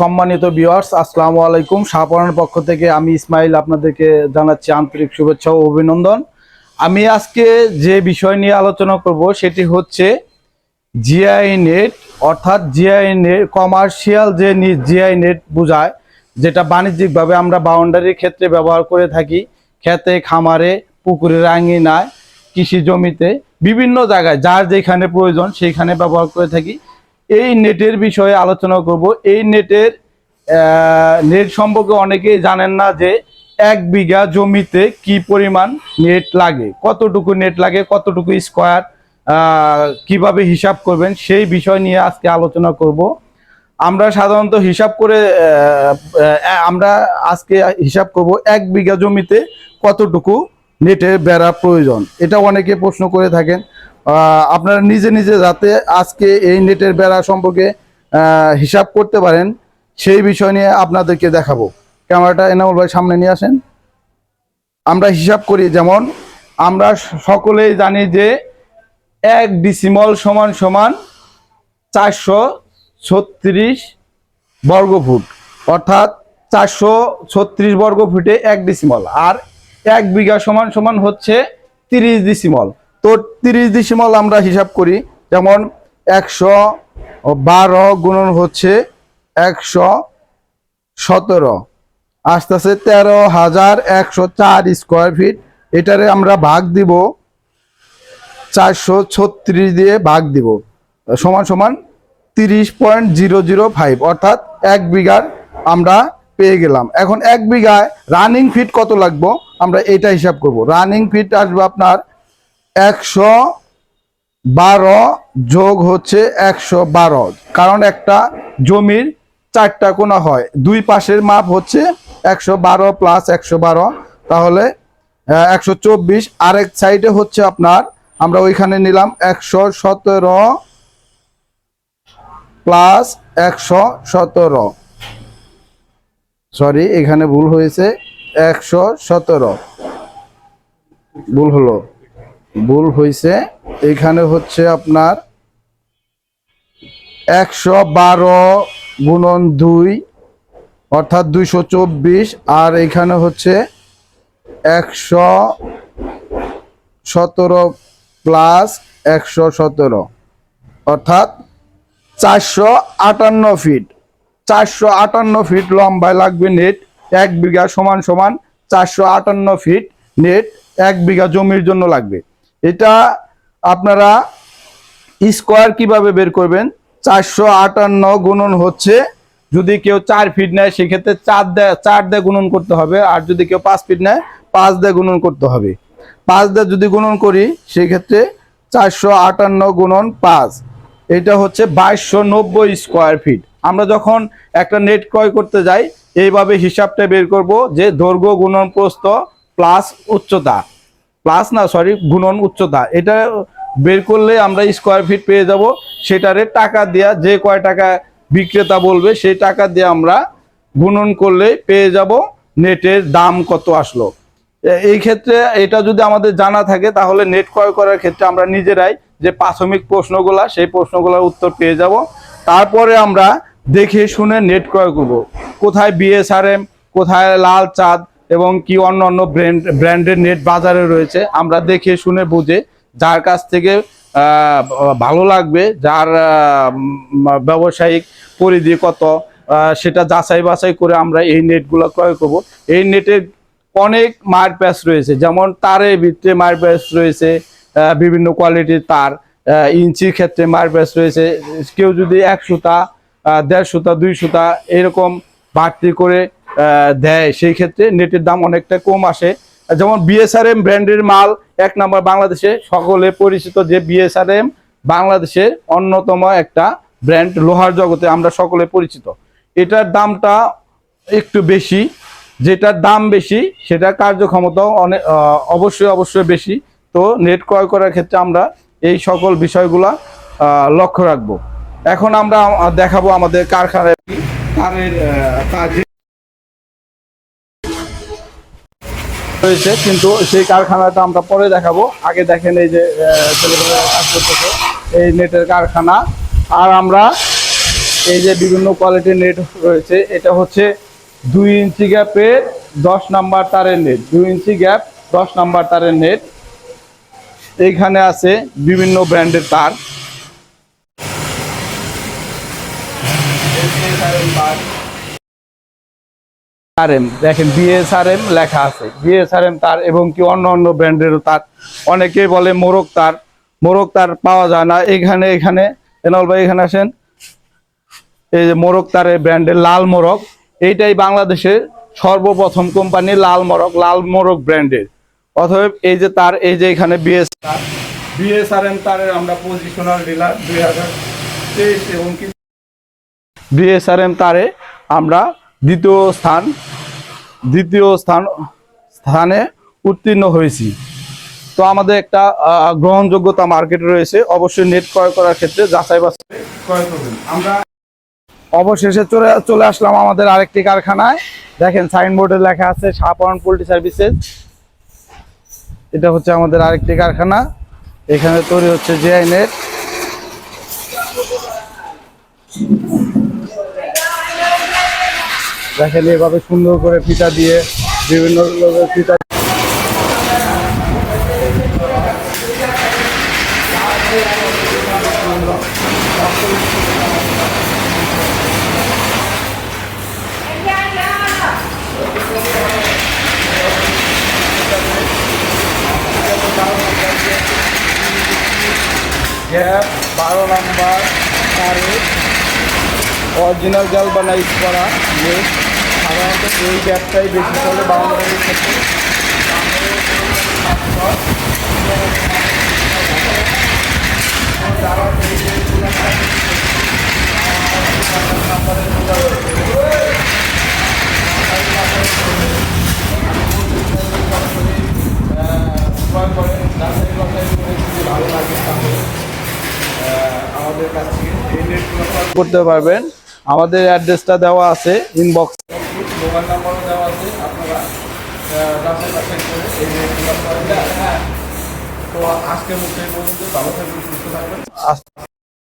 সম্মানিত ভিউয়ার্স আসসালামু আলাইকুম। শাহপরানের পক্ষ থেকে আমি ইসমাইল আপনাদেরকে জানাচ্ছি আন্তরিক শুভেচ্ছা ও অভিনন্দন। আমি আজকে যে বিষয় নিয়ে আলোচনা করব সেটি হচ্ছে জিআই নেট অর্থাৎ জিআই নেট কমার্শিয়াল যে জিআই নেট বোঝায়, যেটা বাণিজ্যিকভাবে আমরা বাউন্ডারির ক্ষেত্রে ব্যবহার করে থাকি খেতে খামারে পুকুরের আঙিনায় কৃষি জমিতে, বিভিন্ন জায়গায়, যার যেখানে প্রয়োজন সেইখানে ব্যবহার করে থাকি। এই নেটের বিষয়ে আলোচনা করব। এই নেটের নেট সম্পর্কে অনেকেই জানেন না যে এক বিঘা জমিতে কি পরিমাণ নেট লাগে, কতটুকু নেট লাগে, কতটুকু স্কোয়ার কীভাবে হিসাব করবেন সেই বিষয় নিয়ে আজকে আলোচনা করব। আমরা সাধারণত হিসাব করে আমরা আজকে হিসাব করব এক বিঘা জমিতে কতটুকু নেটের বেড়া প্রয়োজন। এটা অনেকে প্রশ্ন করে থাকেন। আপনারা নিজে নিজে যাতে আজকে এই নেটের বেড়া সম্পর্কে হিসাব করতে পারেন, সেই বিষয় নিয়ে আপনাদেরকে দেখাবো। ক্যামেরাটা এনামুল ভাই সামনে নিয়ে আসেন। আমরা হিসাব করি যেমন, আমরা সকলেই জানি যে এক ডিসিমল সমান সমান চারশো ছত্রিশ বর্গফুট। অর্থাৎ চারশো ছত্রিশ বর্গ ফুটে এক ডিসিমল আর এক বিঘা সমান সমান হচ্ছে তিরিশ ডিসিমল তো তিরিশ ডিসিমল আমরা হিসাব করি, যেমন একশো বারো গুণন হচ্ছে একশো সতেরো। আস্তে আস্তে তেরো হাজার একশো চার স্কোয়ার ফিট এটারে আমরা ভাগ দিব, চারশো ছত্রিশ দিয়ে ভাগ দিব। সমান সমান তিরিশ পয়েন্ট জিরো জিরো ফাইভ অর্থাৎ এক বিঘার আমরা পেয়ে গেলাম। এখন এক বিঘায় রানিং ফিট কত লাগবো? আমরা এটা হিসাব করব। রানিং ফিট আসবে আপনার একশো বারো যোগ হচ্ছে একশো বারো, কারণ একটা জমির চারটা কোনা হয়। দুই পাশের মাপ হচ্ছে একশো বারো প্লাস একশো বারো, তাহলে একশো চব্বিশ। আরেক সাইডে হচ্ছে আপনার, আমরা ওইখানে নিলাম একশো সতেরো প্লাস একশো সতেরো। সরি এখানে ভুল হয়েছে। একশো সতেরো। ভুল হলো। ভুল হয়েছে এখানে হচ্ছে আপনার একশো বারো গুণন দুই, অর্থাৎ দুইশো চব্বিশ, আর এখানে হচ্ছে একশো সতেরো প্লাস একশো সতেরো, অর্থাৎ চারশো আটান্ন ফিট। চারশো আটান্ন ফিট লম্বায় লাগবে নেট এক বিঘা সমান সমান চারশো আটান্ন ফিট নেট এক বিঘা জমির জন্য লাগবে। এটা আপনারা স্কোয়ার কীভাবে বের করবেন? চারশো আটান্ন গুণন হচ্ছে, যদি কেউ চার ফিট নেয়, সেক্ষেত্রে চার দেয় চার দেয় গুণন করতে হবে, আর যদি কেউ পাঁচ ফিট নেয়, পাঁচ দেয় গুণন করতে হবে। পাঁচ দেয় যদি গুণন করি, সেক্ষেত্রে চারশো আটান্ন গুণন পাঁচ। এটা হচ্ছে বাইশশো নব্বই স্কোয়ার ফিট আমরা যখন একটা নেট ক্রয় করতে যাই, এইভাবে হিসাবটা বের করব যে দৈর্ঘ্য গুণন প্রস্থ প্লাস উচ্চতা। প্লাস না সরি গুণন উচ্চতা। এটা বের করলে আমরা স্কোয়ার ফিট পেয়ে যাব। সেটারে টাকা দেয়া, যে কয় টাকা বিক্রেতা বলবে, সেই টাকা দিয়ে আমরা গুণন করলে পেয়ে যাব। নেটের দাম কত আসলো। এই ক্ষেত্রে এটা যদি আমাদের জানা থাকে, তাহলে নেট ক্রয় করার ক্ষেত্রে আমরা নিজেরাই যে প্রাথমিক প্রশ্নগুলা, সেই প্রশ্নগুলোর উত্তর পেয়ে যাব। তারপরে আমরা দেখে শুনে নেট ক্রয় করব। কোথায় বিএসআরএম কোথায় লাল চাঁদ এবং কি অন্য অন্য ব্র্যান্ড ব্র্যান্ডের নেট বাজারে রয়েছে, আমরা দেখে শুনে বুঝে যার কাছ থেকে ভালো লাগবে, যার ব্যবসায়িক পরিধি কত সেটা যাচাই বাছাই করে আমরা এই নেটগুলো ক্রয় করব। এই নেটের অনেক মার প্যাচ রয়েছে, যেমন তারের ভিতরে মার প্যাচ রয়েছে বিভিন্ন কোয়ালিটির তার ইঞ্চির ক্ষেত্রে মার প্যাচ রয়েছে, কেউ যদি এক সুতা দেড় সুতা, দুই সুতা, এরকম বাড়তি করে দেয় সেই ক্ষেত্রে নেটের দাম অনেকটা কম আসে। যেমন বিএসআরএম ব্র্যান্ডের মাল এক নম্বর বাংলাদেশে সকলে পরিচিত যে বিএসআরএম বাংলাদেশের অন্যতম একটা ব্র্যান্ড লোহার জগতে আমরা সকলে পরিচিত। এটার দামটা একটু বেশি যেটার দাম বেশি সেটা কার্যক্ষমতাও অনেক অবশ্যই অবশ্যই বেশি। তো নেট ক্রয় করার ক্ষেত্রে আমরা এই সকল বিষয়গুলা লক্ষ্য রাখব। এখন আমরা দেখাবো আমাদের কারখানায় তারের আহ, রয়েছে কিন্তু সেই কারখানাটা আমরা পরে দেখাবো। আগে দেখেন এই যে ছেলেমেয়েরা এই নেটের কারখানা। আর আমরা এই যে বিভিন্ন কোয়ালিটির নেট রয়েছে, এটা হচ্ছে দুই ইঞ্চি গ্যাপের দশ নাম্বার তারের নেট দুই ইঞ্চি গ্যাপ দশ নাম্বার তারের নেট এইখানে আছে বিভিন্ন ব্র্যান্ডের তার। আরএম দেখেন বিএসআরএম লেখা আছে। বিএসআরএম তার এবং কি অন্য অন্য ব্র্যান্ডেরও তার। অনেকেই বলে মোরগ তার। মোরগ তার পাওয়া যায় না। এখানে এখানে এনাল ভাই এখানে আসেন। এই যে মোরগ তারের ব্র্যান্ডের লাল মোরগ। এইটাই বাংলাদেশের সর্বপ্রথম কোম্পানি লাল মোরগ লাল মোরগ ব্র্যান্ডের। অতএব এই যে তার, এই যে এখানে বিএস তার বিএসআরএম তারের আমরা পজিশনাল ডিলার দুই হাজার তেইশ এবং কি বিএসআরএম তারে আমরা দ্বিতীয় স্থান দ্বিতীয় স্থান, স্থানে উত্তীর্ণ হয়েছি। তো আমাদের একটা গ্রহণযোগ্যতা মার্কেট রয়েছে। অবশ্যই নেট ক্রয় করার ক্ষেত্রে যাচাই বাছাই ক্রয় করবেন। আমরা অবশেষে চলে চলে আসলাম আমাদের আরেকটি কারখানায়। দেখেন সাইনবোর্ডে লেখা আছে শাহপরণ পোল্ট্রি সার্ভিসেস। এটা হচ্ছে আমাদের আরেকটি কারখানা। এখানে তৈরি হচ্ছে জিআই নেট দেখেন এভাবে সুন্দর করে ফিতা দিয়ে বিভিন্ন ফিতা গ্যাপ বারো নাম্বার তারে অরিজিনাল গ্যালবানাইজ করা নেট সাধারণত এই গ্যাপটাই বেশি চলে বাউন্ডারির ক্ষেত্রে। করে করতে পারবেন। আমাদের অ্যাড্রেসটা দেওয়া আছে ইনবক্স মোবাইল নাম্বারও দেওয়া আছে আপনারা। তো আজকের মধ্যে পর্যন্ত ভালো থাকবেন সুস্থ থাকবেন